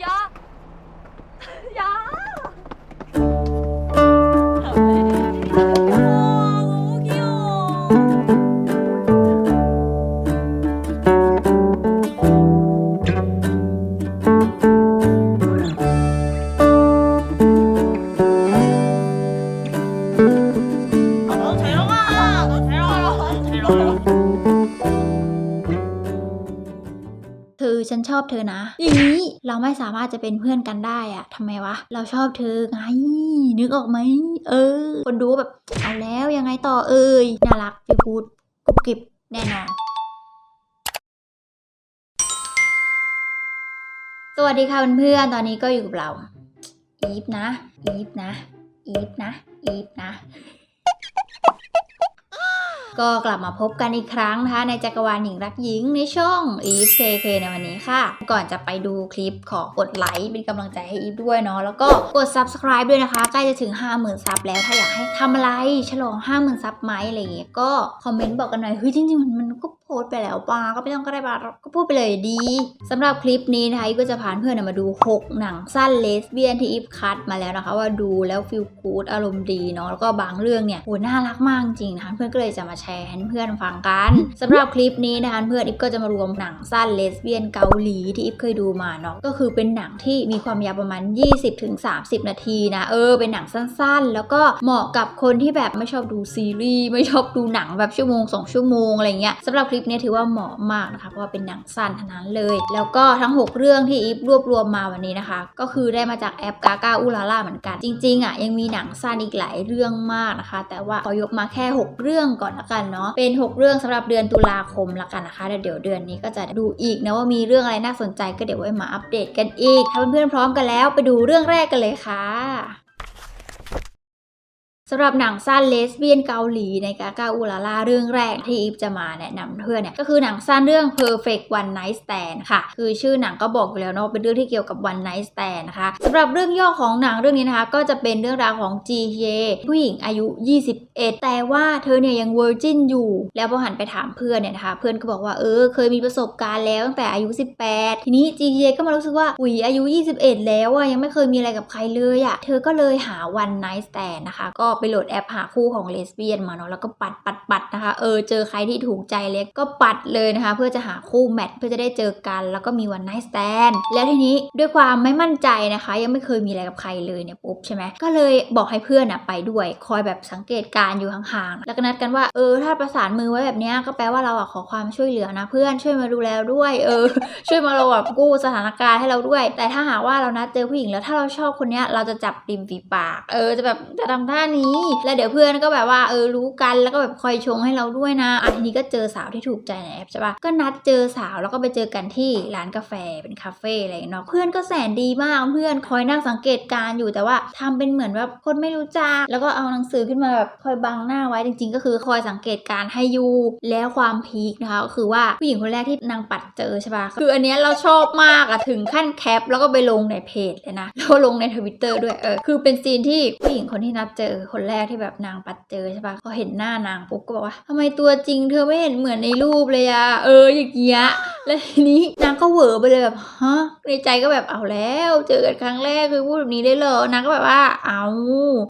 อยา อบเธอนะ อย่างนี้เราไม่สามารถจะเป็นเพื่อนกันได้อะทำไมวะ เราชอบเธอไง นึกออกไหม เออ คนดูแบบเอาแล้วยังไงต่อเอ่ย น่ารักฟิพูดกรุบกริบแน่นอนสวัสดีค่ะเพื่อนๆ ตอนนี้ก็อยู่กับเรา อีฟนะ อีฟนะ อีฟนะ อีฟนะ ก็กลับมาพบกันอีกครั้งนะคะ ในจักรวาลหญิงรักหญิงในช่อง Eve KK ในวันนี้ค่ะ ก่อนจะไปดูคลิปขอกดไลค์เป็นกำลังใจให้อีฟด้วยเนาะแล้วก็กด subscribe ด้วยนะคะ ใกล้จะถึง 50,000 ซับแล้วถ้าอยากให้ทำอะไรฉลอง 50,000 ซับไหมอะไรอย่างเงี้ยก็คอมเมนต์บอกกันหน่อยเฮ้ยจริงๆมันมันก็ พสต์ไปแล้วปาก็ไม่ต้องก็ได้ปาก็พูดไปเลยดีสำหรับคลิปนี้นะคะอีฟก็จะพาเพื่อนมาดู 6 หนังสั้นเลสเบี้ยนที่อีฟคัดมาแล้วนะคะ ว่าดูแล้วฟีลกูดอารมณ์ดีเนาะแล้วก็บางเรื่องเนี่ยโหน่ารักมากจริงนะคะเพื่อนก็เลยจะมาแชร์ให้เพื่อนฟังกันสำหรับคลิปนี้นะคะเพื่อนอีฟก็จะมารวมหนังสั้นเลสเบี้ยนเกาหลีที่อีฟเคยดูมาเนาะก็คือเป็นหนังที่มีความยาวประมาณ 20-30 นาทีนะเออเป็นหนังสั้นๆ แล้วก็เหมาะกับคนที่แบบไม่ชอบดูซีรีส์ไม่ชอบดูหนังแบบชั่วโมง2ชั่วโมงอะไรเงี้ยสำหรับคลิปนี้ถือว่าเหมาะมากนะคะ เพราะว่าเป็นหนังสั้นทั้งนั้นเลย แล้วก็ทั้ง 6 เรื่องที่อีฟรวบรวมมาวันนี้นะคะ ก็คือได้มาจากแอปกา g าอูลาล่าเหมือนกัน จริงๆอะยังมีหนังสั้นอีกหลายเรื่องมากนะคะ แต่ว่าขอยกมาแค่ 6 เรื่องก่อนละกันเนาะเป็น 6 เรื่องสำหรับเดือนตุลาคมละกันนะคะเดี๋ยวเดือนนี้ก็จะดูอีกนะว่ามีเรื่องอะไรน่าสนใจก็เดี๋ยวไว้มาอัปเดตกันอีกถ้าเพื่อนๆพร้อมกันแล้วไปดูเรื่องแรกกันเลยค่ะ สำหรับหนังสั้นเลสเบี้ยนเกาหลีในกา g าอูลาล่าเรื่องแรกที่อีฟจะมาแนะนำเพื่อนเนี่ยก็คือหนังสั้นเรื่อง Perfect One Night Stand ค่ะ คือชื่อหนังก็บอกอยู่แล้วเนาะเป็นเรื่องที่เกี่ยวกับ One Night Stand นะคะสำหรับเรื่องย่อของหนังเรื่องนี้นะคะ ก็จะเป็นเรื่องราวของจีเฮผู้หญิงอายุ 21 แต่ว่าเธอเนี่ยยังเวอร์จินอยู่ แล้วพอหันไปถามเพื่อนเนี่ยนะคะเพื่อนก็บอกว่าเออเคยมีประสบการณ์แล้วตั้งแต่อายุ 18 ทีนี้จีเฮก็มารู้สึกว่าอุ๋ยอายุ 21 แล้วอะยังไม่เคยมีอะไรกับใครเลยอะเธอก็เลยหา One Night Stand นะคะก็ไปโหลดแอปหาคู่ของเลสเบี้ยนมาเนาะแล้วก็ปัดปัดปัดนะคะเออเจอใครที่ถูกใจเล็กก็ปัดเลยนะคะ เพื่อจะหาคู่แมทเพื่อจะได้เจอกัน แล้วก็มี One Night Stand แล้วทีนี้ด้วยความไม่มั่นใจนะคะ ยังไม่เคยมีอะไรกับใครเลยเนี่ยปุ๊บใช่ไหมก็เลยบอกให้เพื่อนอะไปด้วย คอยแบบสังเกตการณ์อยู่ห่างๆแล้วก็นัดกันว่าเออถ้าประสานมือไว้แบบนี้ก็แปลว่าเราอะขอความช่วยเหลือนะ เพื่อนช่วยมาดูแลด้วยเออ ช่วยมาเราแบบกู้สถานการณ์ให้เราด้วย แต่ถ้าหากว่าเรานัดเจอผู้หญิงแล้วถ้าเราชอบคนเนี้ยเราจะจับริมฝีปาก เออจะแบบจะทำท่านี้แล้วเดี๋ยวเพื่อนก็แบบว่าเออรู้กันแล้วก็แบบคอยชงให้เราด้วยนะอะทีนี้ก็เจอสาวที่ถูกใจในแอปใช่ปะก็นัดเจอสาวแล้วก็ไปเจอกันที่ร้านกาแฟเป็นคาเฟ่อะไรอย่างเงี้ยเนาะเพื่อนก็แสนดีมากเพื่อนคอยนั่งสังเกตการอยู่แต่ว่าทำเป็นเหมือนแบบคนไม่รู้จักแล้วก็เอาหนังสือขึ้นมาแบบคอยบังหน้าไว้จริง ๆ ก็คือคอยสังเกตการให้อยู่แล้วความพีคนะคะก็คือว่าผู้หญิงคนแรกที่นางปัดเจอใช่ปะคืออันเนี้ยเราชอบมากอะถึงขั้นแคป แล้วก็ไปลงในเพจเลยนะแล้วก็ลงในทวิตเตอร์ด้วยเออคือเป็นซีนที่ผู้หญิงคนที่นัดเจอคนแรกที่แบบนางปัดเจอใช่ปะพอเห็นหน้านางปุ๊บก็บอกว่าทำไมตัวจริง เธอไม่เห็นเหมือนในรูปเลยอะเอออย่างเงี้ยแล้วทีนี้นางก็เหวอไปเลยแบบฮะในใจก็แบบเอาแล้ว เจอกันครั้งแรกคือพูดแบบนี้ได้เหรอนางก็แบบว่าเอา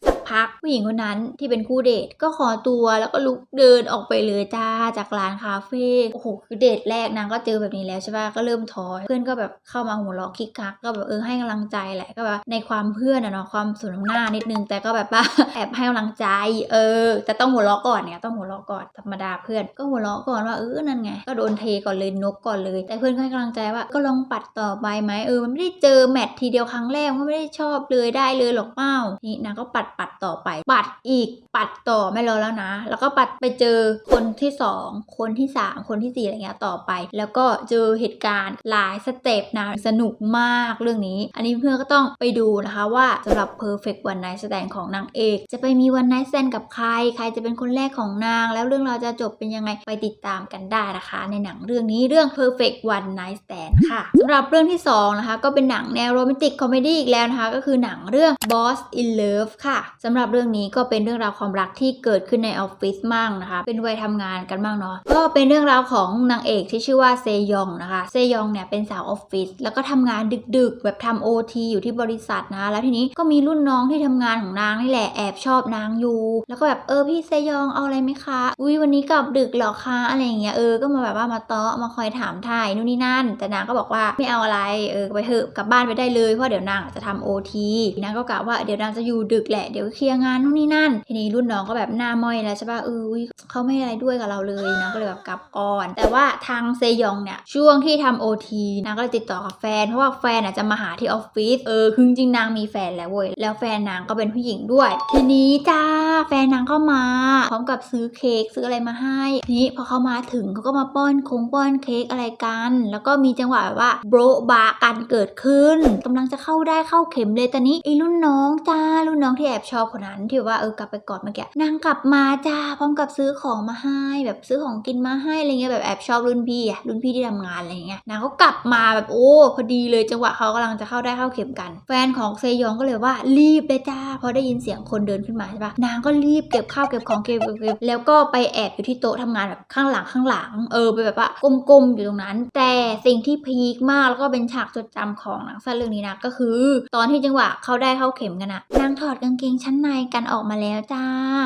สักพักผู้หญิงคนนั้นที่เป็นคู่เดทก็ขอตัวแล้วก็ลุกเดินออกไปเลยจ้าจากร้านคาเฟ่โอ้โหคือเดทแรกนางก็เจอแบบนี้แล้วใช่ปะก็เริ่มท้อเพื่อนก็แบบเข้ามาหัวเราะคิกคักก็แบบเออให้กำลังใจแหละก็แบบในความเพื่อนอะเนาะความสนหน้านิดนึงแต่ก็แบบว่าแอบให้กำลังใจ เออ แต่ต้องหัวเราะก่อนเนี่ยต้องหัวเราะก่อนธรรมดาเพื่อนก็หัวเราะก่อนว่าเออนั่นไงก็โดนเทก่อนเลยนกก่อนเลย แต่เพื่อนก็ให้กำลังใจว่าก็ลองปัดต่อไปไหมเออมันไม่ได้เจอแมททีเดียวครั้งแรกมันก็ไม่ได้ชอบเลยได้เลยหรอกเป้านี่นางก็ปัดปัดต่อไป ปัดอีกปัดต่อไม่รอแล้วนะ แล้วก็ปัดไปเจอคนที่สองคนที่สามคนที่สี่อะไรเงี้ยต่อไป แล้วก็เจอเหตุการณ์หลายสเต็ปนะสนุกมากเรื่องนี้ อันนี้เพื่อนก็ต้องไปดูนะคะว่าสำหรับ perfect one night stand ของนางเอกจะไปมีวันไนท์แซนกับใคร ใครจะเป็นคนแรกของนาง แล้วเรื่องราวจะจบเป็นยังไงไปติดตามกันได้นะคะ ในหนังเรื่องนี้เรื่อง Perfect One Night Stand ค่ะสำหรับเรื่องที่สองนะคะก็เป็นหนังแนวโรแมนติกคอมเมดี้อีกแล้วนะคะก็คือหนังเรื่อง Boss in Love ค่ะสำหรับเรื่องนี้ก็เป็นเรื่องราวความรักที่เกิดขึ้นในออฟฟิศมั่งนะคะ เป็นวัยทำงานกันบ้างเนาะก็เป็นเรื่องราวของนางเอกที่ชื่อว่าเซยองนะคะเซยองเนี่ยเป็นสาวออฟฟิศแล้วก็ทำงานดึกๆ แบบทำโอทีอยู่ที่บริษัทนะะแล้วทีนี้ก็มีรุ่นน้องที่ทำงานของนางนี่แหละแอบชอบอบนางอยู่ แล้วก็แบบเออพี่เซยองเอาอะไรไหมคะ อุ้ยวันนี้กลับดึกหรอคะอะไรอย่างเงี้ยเออก็มาแบบว่ามาเตาะมาคอยถามถ่ายนู่นนี่นั่น แต่นางก็บอกว่าไม่เอาอะไรเออไปเถอะกลับบ้านไปได้เลยเพราะเดี๋ยวนางจะทำโอทีนางก็กะว่าเดี๋ยวนางจะอยู่ดึกแหละเดี๋ยวเคลียร์งานนู่นนี่นั่น ทีนี้รุ่นน้องก็แบบหน้าม้อยแล้วใช่ป่ะเออเขาไม่อะไรด้วยกับเราเลยนางก็เลยแบบกลับก่อน แต่ว่าทางเซยองเนี่ยช่วงที่ทำโอทีนางก็เลยติดต่อกับแฟนเพราะว่าแฟนอะจะมาหาที่ออฟฟิศเออคือจริงนางมีแฟนแล้วเว้ยแล้วแฟนนางก็เป็นผู้หญิงด้วย ทีนี้จ้า แฟนนางก็มา พร้อมกับซื้อเค้กซื้ออะไรมาให้ ทีนี้พอเขามาถึงเขาก็มาป้อนคงป้อนเค้กอะไรกัน แล้วก็มีจังหวะว่าโบรบากันเกิดขึ้นกำลังจะเข้าได้เข้าเข็มเลยตอนนี้ไอ้รุ่นน้องจ้ารุ่นน้องที่แอบชอบคนนั้นที่ว่าเออกลับไปกอดเมื่อกี้นางกลับมาจ้าพร้อมกับซื้อของมาให้ แบบซื้อของกินมาให้อะไรเงี้ยแบบแอบชอบรุ่นพี่อะรุ่นพี่ที่ทำงานอะไรเงี้ยนางก็กลับมาแบบโอ้พอดีเลยจังหวะเขากำลังจะเข้าได้เข้าเข็มกัน แฟนของเซยองก็เลยว่ารีบเลยจ้าพอได้ยินเสียงคนเดินขึ้นมาใช่ปะนางก็รีบเก็บข้าวเก็บของเก็บเก็บแล้วก็ไปแอบอยู่ที่โต๊ะทำงานแบบข้างหลังข้างหลัง เออไปแบบว่าก้มๆอยู่ตรงนั้น แต่สิ่งที่พีคมากแล้วก็เป็นฉากจดจำของหนังสั้นเรื่องนี้นะก็คือ ตอนที่จังหวะเขาได้เข้าเข็มกันอะนางถอดกางเกงชั้นในกันออกมาแล้วจ้า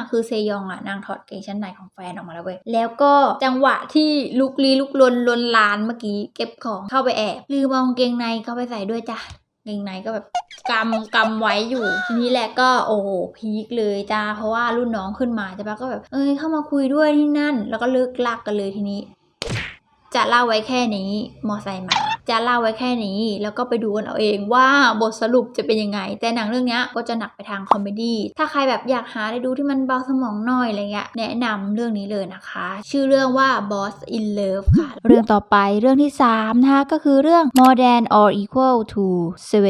คือเซยองอะนางถอดกางเกงชั้นในของแฟนออกมาแล้วเว้ยแล้วก็จังหวะที่ลุกลี้ลุกลนลนลานเมื่อกี้เก็บของเข้าไปแอบลืมเอากางเกงในเข้าไปใส่ด้วยจ้า เกงในก็แบบกำกำไว้อยู่ ทีนี้แหละก็โอ้โหพีคเลยจ้าเพราะว่ารุ่นน้องขึ้นมาใช่ปะก็แบบเอ้ยเข้ามาคุยด้วยที่นั่น แล้วก็เลิกลักกันเลยทีนี้ จะเล่าไว้แค่นี้มอไซค์มา จะเล่าไว้แค่นี้ แล้วก็ไปดูกันเอาเองว่าบทสรุปจะเป็นยังไง แต่หนังเรื่องนี้ก็จะหนักไปทางคอมเมดี้ถ้าใครแบบอยากหาอะไรดูที่มันเบาสมองหน่อยอะไรเงี้ยแนะนำเรื่องนี้เลยนะคะ ชื่อเรื่องว่า Boss in Love ค่ะ เรื่องต่อไปเรื่องที่ 3 นะคะ ก็คือเรื่อง More than or equal to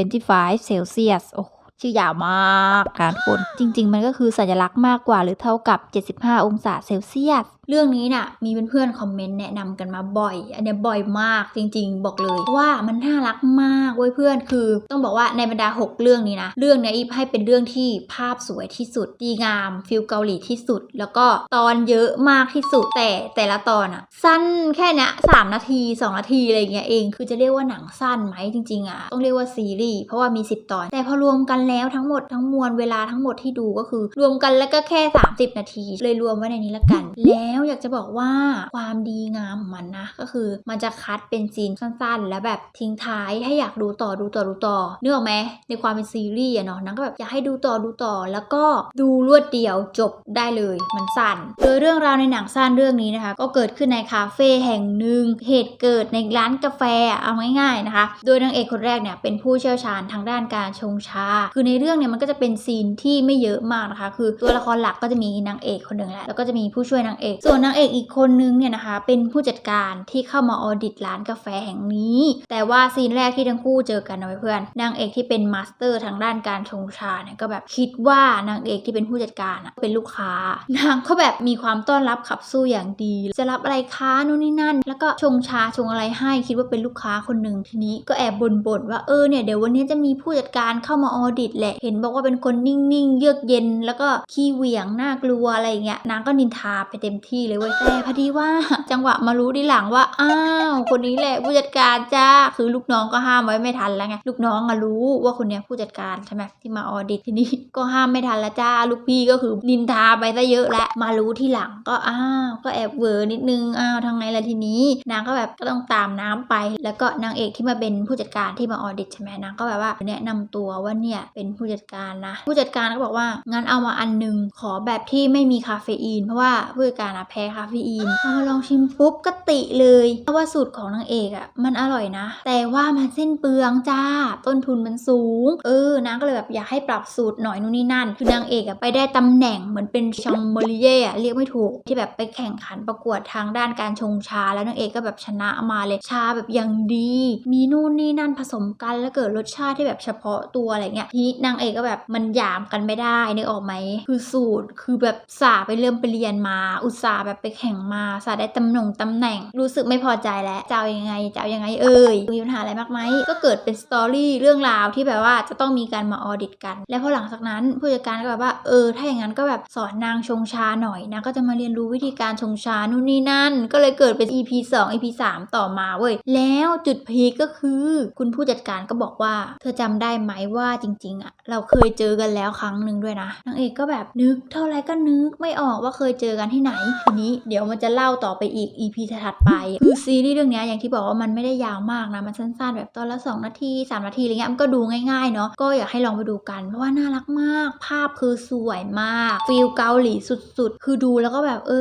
75 Celsius โอ้ชื่อยาวมากค่ะทุกคน จริง ๆ มันก็คือสัญลักษณ์มากกว่าหรือเท่ากับ 75 องศาเซลเซียส เรื่องนี้น่ะมีเพื่อนๆคอมเมนต์แนะนำกันมาบ่อย อันเนี้ยบ่อยมากจริง ๆ บอกเลยว่ามันน่ารักมากเว้ยเพื่อนคือ ต้องบอกว่าในบรรดา 6 เรื่องนี้นะเรื่องเนี้ยอีฟให้เป็นเรื่องที่ภาพสวยที่สุดดีงามฟิลเกาหลีที่สุด แล้วก็ตอนเยอะมากที่สุด แต่แต่ละตอนอะสั้นแค่เนี้ยสามนาที 2 นาทีอะไรเงี้ยเอง คือจะเรียกว่าหนังสั้นไหมจริงๆอะต้องเรียกว่าซีรีส์เพราะว่ามี 10 ตอน แต่พอรวมกันแล้วทั้งหมดทั้งมวลเวลาทั้งหมดที่ดูก็คือ รวมกันแล้วก็แค่ 30 นาที เลยรวมไว้ในนี้ละกันแล้วอยากจะบอกว่าความดีงามของมันนะ ก็คือมันจะคัดเป็นซีนสั้นๆ แล้วแบบทิ้งท้ายให้อยากดูต่อดูต่อดูต่อเนึกออกไหมในความเป็นซีรีส์อะเนาะนางก็แบบอยากให้ดูต่อดูต่อ แล้วก็ดูรวดเดียวจบได้เลยมันสั้นโดยเรื่องราวในหนังสั้นเรื่องนี้นะคะ ก็เกิดขึ้นในคาเฟ่แห่งหนึ่งเหตุเกิดในร้านกาแฟเอาง่ายๆนะคะ โดยนางเอกคนแรกเนี่ยเป็นผู้เชี่ยวชาญทางด้านการชงชา คือในเรื่องเนี่ยมันก็จะเป็นซีนที่ไม่เยอะมากนะคะ คือตัวละครหลักก็จะมีนางเอกคนหนึ่งแหละแล้วก็จะมีผู้ช่วยนางเอกส่วนนางเอกอีกคนนึงเนี่ยนะคะ เป็นผู้จัดการที่เข้ามาออดิตร้านกาแฟแห่งนี้ แต่ว่าซีนแรกที่ทั้งคู่เจอกันนะเพื่อนนางเอกที่เป็นมาสเตอร์ทางด้านการชงชาเนี่ยก็แบบคิดว่านางเอกที่เป็นผู้จัดการอะเป็นลูกค้านางก็แบบมีความต้อนรับขับสู้อย่างดี จะรับอะไรค้านู่นนี่นั่น แล้วก็ชงชาชงอะไรให้คิดว่าเป็นลูกค้าคนหนึ่งทีนี้ก็แอบบ่นว่าเออเนี่ยเดี๋ยววันนี้จะมีผู้จัดการเข้ามาออดิตแหละเห็นบอกว่าเป็นคนนิ่งๆ เยือกเย็น แล้วก็ขี้เหวี่ยงน่ากลัวอะไรอย่างเงี้ยนางก็นินทาไปเต็มที่เลยเว้ยแต่พอดีว่าจังหวะมารู้ทีหลังว่าอ้าวคนนี้แหละผู้จัดการจ้าคือลูกน้องก็ห้ามไว้ไม่ทันแล้วไงลูกน้องอะรู้ว่าคนเนี้ยผู้จัดการใช่ไหมที่มาออดิตทีนี้ก็ห้ามไม่ทันละจ้าลูกพี่ก็คือนินทาไปซะเยอะแล้วมารู้ที่หลังก็อ้าวก็แอบเวอร์นิดนึงอ้าวทางไงล่ะทีนี้นางก็แบบก็ต้องตามน้ำไป แล้วก็นางเอกที่มาเป็นผู้จัดการที่มาออดิตใช่ไหมนางก็แบบว่าแนะนำตัวว่าเนี่ยเป็นผู้จัดการนะ ผู้จัดการก็บอกว่างั้นเอามาอันหนึงขอแบบที่ไม่มีคาเฟอีนเพราะว่าผู้จัดการอะแพ้คาเฟอีนพอมาลองชิมปุ๊บก็ติเลยเพราะว่าสูตรของนางเอกอะมันอร่อยนะ แต่ว่ามันเส้นเปลืองจ้า ต้นทุนมันสูง เออนางก็เลยแบบอยากให้ปรับสูตรหน่อยนู่นนี่นั่น คือนางเอกอะไปได้ตำแหน่งเหมือนเป็นชองมอลิเย่อะเรียกไม่ถูกที่แบบไปแข่งขันประกวดทางด้านการชงชา แล้วนางเอกก็แบบชนะมาเลยชาแบบอย่างดี มีนู่นนี่นั่นผสมกันแล้วเกิดรสชาติที่แบบเฉพาะตัวอะไรเงี้ยทีนี้นางเอกก็แบบมันหยามกันไม่ได้นึกออกไหมคือสูตรคือแบบสาไปเริ่มไปเรียนมาอุตส่าห์แบบไปแข่งมาสาได้ตำแหน่งตำแหน่ง รู้สึกไม่พอใจแล้วจะเอายังไงจะเอายังไงเอ่ยมีปัญหาอะไรมากไหมก็เกิดเป็นสตอรี่เรื่องราวที่แบบว่าจะต้องมีการมาออดิตกัน แล้วพอหลังจากนั้นผู้จัดการก็แบบว่าเออถ้าอย่างนั้นก็แบบสอนนางชงชาหน่อยนางก็จะมาเรียนรู้วิธีการชงชานู่นนี่นั่น ก็เลยเกิดเป็น EP 2 EP 3 ต่อมาเว้ยแล้วจุดพีก็คือ คุณผู้จัดการก็บอกว่า เธอจำได้ไหมว่าจริง ๆอะเราเคยเจอกันแล้วครั้งหนึ่งด้วยนะนางเอกก็แบบนึกเท่าไรก็นึกไม่ออกว่าเคยเจอกันที่ไหนทีนี้เดี๋ยวมันจะเล่าต่อไปอีก EP ถัดไป คือซีรีส์เรื่องนี้อย่างที่บอกว่ามันไม่ได้ยาวมากนะ มันสั้นๆ แบบตอนละ 2 นาที 3 นาทีอะไรเงี้ยมันก็ดูง่ายๆเนาะก็อยากให้ลองไปดูกัน เพราะว่าน่ารักมาก ภาพคือสวยมากฟิลเกาหลีสุดๆ คือดูแล้วก็แบบ เอ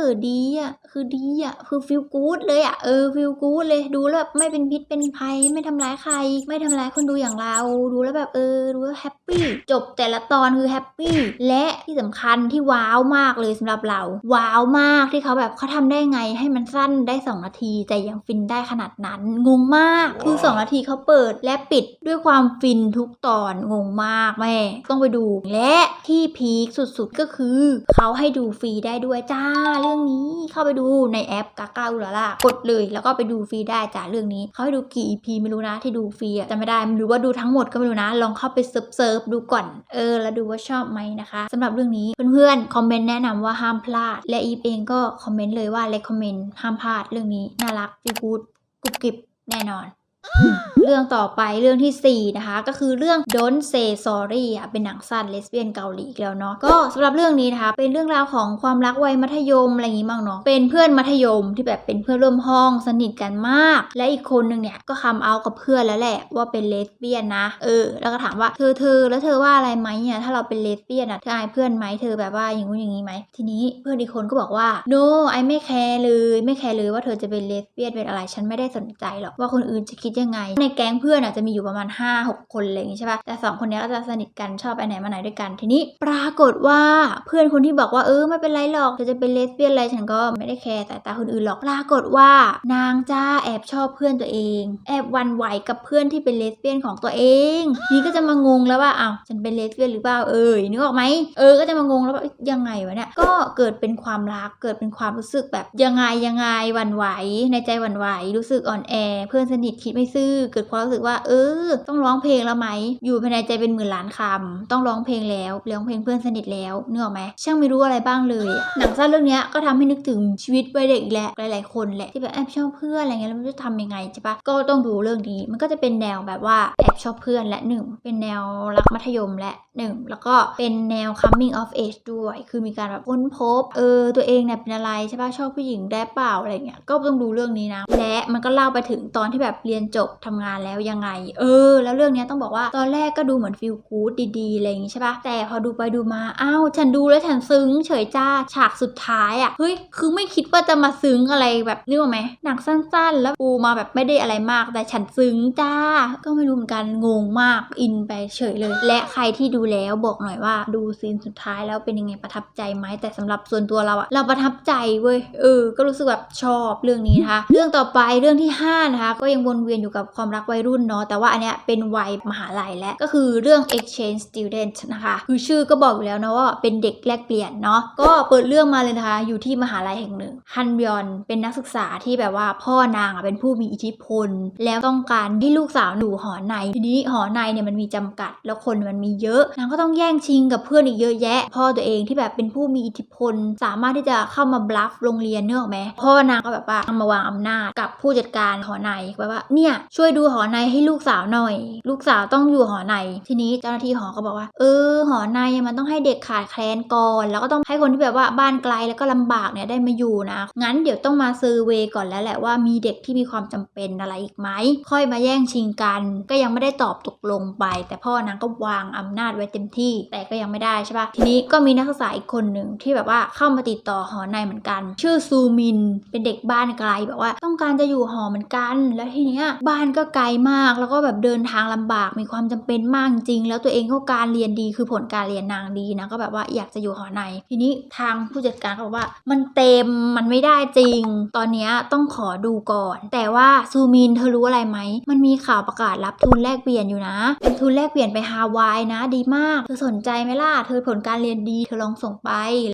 อ ดีอะคือดีอะคือฟิลกู๊ดเลยอะเออฟิลกู๊ดเลยดูแล้วแบบไม่เป็นพิษเป็นภัยไม่ทำร้ายใคร ไม่ทำร้ายคนดูอย่างเรา ดูแล้วแบบเออดูแล้วแฮปปี้จบแต่ละตอนคือแฮปปี้และที่สำคัญที่ว้าวมากเลยสำหรับเราว้าวมากที่เขาแบบเขาทำได้ไงให้มันสั้นได้ 2 นาที แต่ยังฟินได้ขนาดนั้น งงมากคือ 2 นาทีเขาเปิดและปิดด้วยความฟินทุกตอนงงมากแม่ ต้องไปดู และที่พีคสุดๆก็คือ เขาให้ดูฟรีได้ด้วยจ้าเรื่องนี้เข้าไปดูในแอปกากาอุลาล่ากดเลย แล้วก็ไปดูฟรีได้จ้าเรื่องนี้ เขาให้ดูกี่ EP ไม่รู้นะที่ดูฟรีอะจำไม่ได้หรือว่าดูทั้งหมดก็ไม่รู้นะ ลองเข้าไปเซิร์ฟเซิร์ฟดูก่อนเออแล้วดูว่าชอบไหมนะคะสำหรับเรื่องนี้เพื่อนๆคอมเมนต์แนะนำว่าห้ามพลาดและอีฟเองก็คอมเมนต์เลยว่าเลคคอมเมนต์ห้ามพลาดเรื่องนี้ น่ารักฟีกูดกรุบกริบแน่นอน เรื่องต่อไปเรื่องทีสี่ 4 นะคะ ก็คือเรื่อง Don't Say Sorry อะเป็นหนังสั้นเลสเบี้ยนเกาหลีอีกแล้วเนาะก็สำหรับเรื่องนี้นะคะเป็นเรื่องราวของความรักวัยมัธยมอะไรอย่างงี้มั้งเนาะเป็นเพื่อนมัธยมที่แบบเป็นเพื่อนร่วมห้องสนิทกันมาก และอีกคนนึงเนี่ยก็คำเอากับเพื่อนแล้วแหละว่าเป็นเลสเบี้ยนนะเออ แล้วก็ถามว่าเธอเธอแล้วเธอว่าอะไรไหมเนี่ยถ้าเราเป็นเลสเบี้ยนอะเธออายเพื่อนไหมเธอแบบว่าอย่างงู้นอย่างงี้ไหมทีนี้เพื่อนอีกคนก็บอกว่า no ไอไม่แคร์เลยไม่แคร์เลยว่าเธอจะเป็นเลสเบี้ยนเป็นอะไรฉันไม่ได้สนใจหรอกว่าคนอื่นจะคิดยังไง ในแก๊งเพื่อนอาจจะมีอยู่ประมาณ 5 6 คนอะไรอย่างงี้ใช่ปะแต่สองคนนี้ก็จะสนิทกันชอบไปไหนมาไหนด้วยกัน ทีนี้ปรากฏว่าเพื่อนคนที่บอกว่าเออไม่เป็นไรหรอกเธอจะเป็นเลสเบี้ยนอะไรฉันก็ไม่ได้แคร์แต่ตาคนอื่นหรอกปรากฏว่า นางจ้าแอบชอบเพื่อนตัวเอง แอบวันไหวกับเพื่อนที่เป็นเลสเบี้ยนของตัวเอง นี่ก็จะมางงแล้วว่าอ้าวฉันเป็นเลสเบี้ยนหรือเปล่าเอ่ยนึกออกไหมเออก็จะมางงแล้วว่ายังไงวะเนี่ยก็เกิดเป็นความรักเกิดเป็นความรู้สึกแบบยังไงยังไงวันไหว ในใจวันไหวรู้สึกอ่อนแอ เพื่อนสนิทคิดไม่ซื่อเกิดความรู้สึกว่า เออ ต้องร้องเพลงแล้วไหม อยู่ภายในใจเป็นหมื่นล้านคำต้องร้องเพลงแล้วร้องเพลงเพื่อนสนิทแล้วเนื้อไหมช่างไม่รู้อะไรบ้างเลยหนังสั้นเรื่องนี้ก็ทำให้นึกถึงชีวิตวัยเด็กอีกแหละหลาย ๆ คนแหละที่แบบแอบชอบเพื่อนอะไรเงี้ยแล้วไม่รู้จะทำยังไงใช่ปะก็ต้องดูเรื่องนี้มันก็จะเป็นแนวแบบว่าแอบชอบเพื่อนและหนึ่งเป็นแนวรักมัธยมและหนึ่งแล้วก็เป็นแนว coming of age ด้วย คือมีการแบบค้นพบเออตัวเองเนี่ยเป็นอะไรใช่ปะชอบผู้หญิงได้เปล่าอะไรเงี้ยก็ต้องดูเรื่องนี้นะและมันก็เล่าไปถึงตอนที่แบบเรียนจบทำงานแล้วยังไง เออ แล้วเรื่องนี้ต้องบอกว่าตอนแรกก็ดูเหมือนฟีลกู๊ดดีๆอะไรอย่างงี้ใช่ปะแต่พอดูไปดูมาอ้าวฉันดูแล้วฉันซึ้งเฉยจ้าฉากสุดท้ายอะ่ะเฮ้ยคือไม่คิดว่าจะมาซึ้งอะไรแบบนึกออกไหมหนังสั้นๆ แล้วปูมาแบบไม่ได้อะไรมาก แต่ฉันซึ้งจ้า ก็ไม่รู้เหมือนกันงงมากอินไปเฉยเลย และใครที่ดูแล้วบอกหน่อยว่าดูซีนสุดท้ายแล้วเป็นยังไงประทับใจไหมแต่สำหรับส่วนตัวเราอะเราประทับใจเว้ยเออ ก็รู้สึกแบบชอบเรื่องนี้นะคะเรื่องต่อไปเรื่องที่ห้านะคะก็ยังวนเวียนอยู่กับความรักวัยรุ่นเนาะแต่ว่าอันเนี้ยเป็นวัยมหาลัยและก็คือเรื่อง exchange student นะคะคือชื่อก็บอกอยู่แล้วนะว่าเป็นเด็กแลกเปลี่ยนเนาะก็เปิดเรื่องมาเลยนะคะ อยู่ที่มหาลัยแห่งหนึ่งฮันบยอนเป็นนักศึกษาที่แบบว่าพ่อนางเป็นผู้มีอิทธิพล แล้วต้องการให้ลูกสาวอยู่หอในทีนี้หอในเนี่ยมันมีจำกัด แล้วคนมันมีเยอะนางก็ต้องแย่งชิงกับเพื่อนอีกเยอะแยะ พ่อตัวเองที่แบบเป็นผู้มีอิทธิพล สามารถที่จะเข้ามาบลัฟโรงเรียนเนอะไหมพ่อนางก็แบบว่ามาวางอำนาจกับผู้จัดการหอในแบบว่าเนี่ยเนี่ยช่วยดูหอในให้ลูกสาวหน่อย ลูกสาวต้องอยู่หอใน ทีนี้เจ้าหน้าที่หอก็บอกว่า เออ หอในมันต้องให้เด็กขาดแคลนก่อน แล้วก็ต้องให้คนที่แบบว่าบ้านไกลแล้วก็ลำบากเนี่ยได้มาอยู่นะ งั้นเดี๋ยวต้องมาเซอร์เวย์ก่อนแล้วแหละว่ามีเด็กที่มีความจำเป็นอะไรอีกไหม ค่อยมาแย่งชิงกัน ก็ยังไม่ได้ตอบตกลงไป แต่พ่อนางก็วางอำนาจไว้เต็มที่ แต่ก็ยังไม่ได้ใช่ปะทีนี้ก็มีนักศึกษาอีกคนหนึ่งที่แบบว่าเข้ามาติดต่อหอในเหมือนกัน ชื่อซูมินเป็นเด็กบ้านไกลแบบว่าต้องการจะอยู่หอเหมือนกัน แล้วทีเนี้ยบ้านก็ไกลมาก แล้วก็แบบเดินทางลำบาก มีความจำเป็นมากจริง แล้วตัวเองก็การเรียนดี คือผลการเรียนนางดีนะ ก็แบบว่าอยากจะอยู่หอใน ทีนี้ทางผู้จัดการก็บอกว่า มันเต็ม มันไม่ได้จริง ตอนนี้ต้องขอดูก่อน แต่ว่าซูมินเธอรู้อะไรไหม มันมีข่าวประกาศรับทุนแลกเปลี่ยนอยู่นะ เป็นทุนแลกเปลี่ยนไปฮาวายนะ ดีมาก เธอสนใจไหมล่ะ เธอผลการเรียนดี เธอลองส่งไป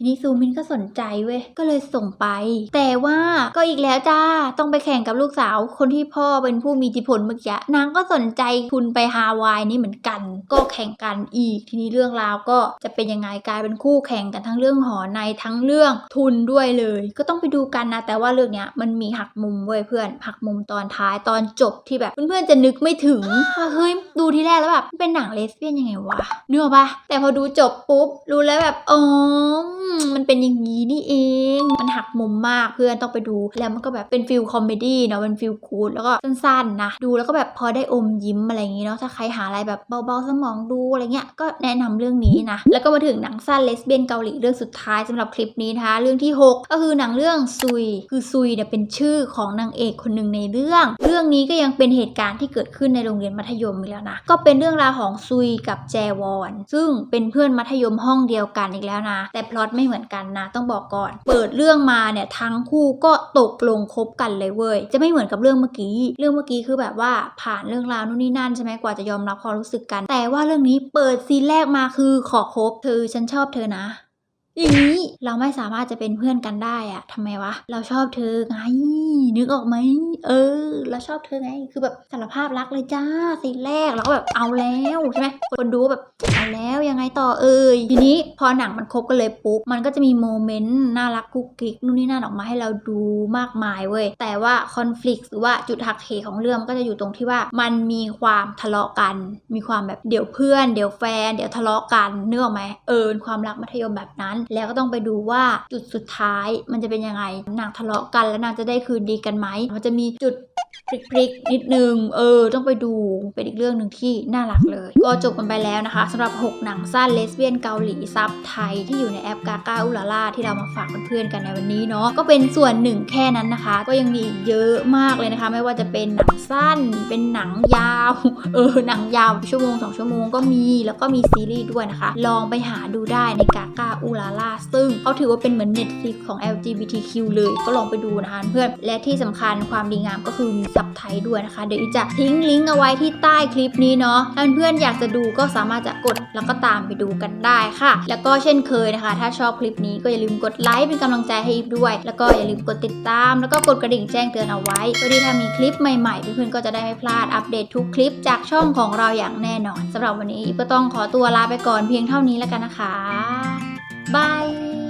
นี่ซูมินก็สนใจเว้ย ก็เลยส่งไป แต่ว่าก็อีกแล้วจ้า ต้องไปแข่งกับลูกสาว คนที่พ่อเป็นผู้มีอิทธิพลเมื่อกี้นางก็สนใจทุนไปฮาวายนี่เหมือนกัน ก็แข่งกันอีก ทีนี้เรื่องราวก็จะเป็นยังไงกลายเป็นคู่แข่งกันทั้งเรื่องหอในทั้งเรื่องทุนด้วยเลย ก็ต้องไปดูกันนะ แต่ว่าเรื่องเนี้ยมันมีหักมุมเว้ยเพื่อน หักมุมตอนท้ายตอนจบที่แบบเพื่อนๆจะนึกไม่ถึงว่าเฮ้ยดูทีแรกแล้วแบบเป็นหนังเลสเบี้ยนยังไงวะเนื้อปะแต่พอดูจบปุ๊บรู้แล้วแบบอ๋อมันเป็นอย่างนี้นี่เอง มันหักมุมมากเพื่อนต้องไปดูแล้วมันก็แบบเป็นฟิลคอมเมดี้เนาะเป็นฟิลคูลแล้วก็สั้นๆนะ ดูแล้วก็แบบพอได้อมยิ้มอะไรอย่างงี้เนาะถ้าใครหาอะไรแบบเบาๆสมองดูอะไรเงี้ยก็แนะนำเรื่องนี้นะแล้วก็มาถึงหนังสั้นเลสเบี้ยนเกาหลีเรื่องสุดท้ายสำหรับคลิปนี้นะคะเรื่องที่ 6 ก็คือหนังเรื่องซุย คือซุยเนี่ยเป็นชื่อของนางเอกคนหนึ่งในเรื่อง รื่องนี้ก็ยังเป็นเหตุการณ์ที่เกิดขึ้นในโรงเรียนมัธยมอีกแล้วนะ ก็เป็นเรื่องราวของซุยกับแจวอน ซึ่งเป็นเพื่อนมัธยมห้องเดียวกันอีกแล้วนะ แต่พล็อตไม่เหมือนกันนะ ต้องบอกก่อน เปิดเรื่องมาเนี่ยทั้งคู่ก็ตกลงคบกันเลยเว้ย จะไม่เหมือนกับเรื่องเมื่อกี้ เรื่องเมื่อกี้คือแบบว่าผ่านเรื่องราวนู่นนี่นั่นใช่ไหมกว่าจะยอมรับความรู้สึกกัน แต่ว่าเรื่องนี้เปิดซีนแรกมาคือขอคบเธอฉันชอบเธอนะอย่างนี้เราไม่สามารถจะเป็นเพื่อนกันได้อะทำไมวะ เราชอบเธอไง นึกออกไหมเออเราชอบเธอไง คือแบบสารภาพรักเลยจ้าซีนแรกแล้วก็แบบเอาแล้วใช่ไหมคนดูแบบเอาแล้วยังไงต่อเอ่ยทีนี้พอหนังมันครบกันเลยปุ๊บมันก็จะมีโมเมนต์น่ารักกุ๊กกิ๊กนู่นนี่นั่นออกมาให้เราดูมากมายเว้ยแต่ว่าคอน FLICT หรือว่าจุดหักเหของเรื่องก็จะอยู่ตรงที่ว่ามันมีความทะเลาะกัน มีความแบบเดี๋ยวเพื่อน เดี๋ยวแฟน เดี๋ยวทะเลาะกันเนื้ออกไหมเออความรักมัธยมแบบนั้น แล้วก็ต้องไปดูว่าจุดสุดท้ายมันจะเป็นยังไงนางทะเลาะกันแล้วนางจะได้คืนดีกันไหมมันจะมีจุด พลิกๆนิดนึง เออ ต้องไปดู เป็นอีกเรื่องหนึ่งที่น่ารักเลย ก็จบกันไปแล้วนะคะสำหรับ 6 หนังสั้นเลสเบี้ยนเกาหลีซับไทยที่อยู่ในแอปกา g าอุลาล่าที่เรามาฝากเพื่อนๆกันในวันนี้เนาะ ก็เป็นส่วนหนึ่งแค่นั้นนะคะ ก็ยังมีอีกเยอะมากเลยนะคะ ไม่ว่าจะเป็นหนังสั้น เป็นหนังยาว เออ หนังยาวชั่วโมงสองชั่วโมงก็มี แล้วก็มีซีรีส์ด้วยนะคะ ลองไปหาดูได้ในกา g าอุลาล่าซึ่งเขาถือว่าเป็นเหมือน Netflix ของ LGBTQ เลย ก็ลองไปดูนะคะเพื่อน และที่สำคัญความดีงามก็คือซับไทยด้วยนะคะ เดี๋ยวอีจะทิ้งลิงก์เอาไว้ที่ใต้คลิปนี้เนาะถ้าเพื่อนๆอยากจะดูก็สามารถจะกดแล้วก็ตามไปดูกันได้ค่ะ แล้วก็เช่นเคยนะคะ ถ้าชอบคลิปนี้ก็อย่าลืมกดไลค์เป็นกำลังใจให้อีฟด้วย แล้วก็อย่าลืมกดติดตาม แล้วก็กดกระดิ่งแจ้งเตือนเอาไว้เพื่อที่ถ้ามีคลิปใหม่ๆเพื่อนๆก็จะได้ไม่พลาดอัปเดตทุกคลิปจากช่องของเราอย่างแน่นอนสำหรับวันนี้อีฟก็ต้องขอตัวลาไปก่อนเพียงเท่านี้แล้วกันนะคะบาย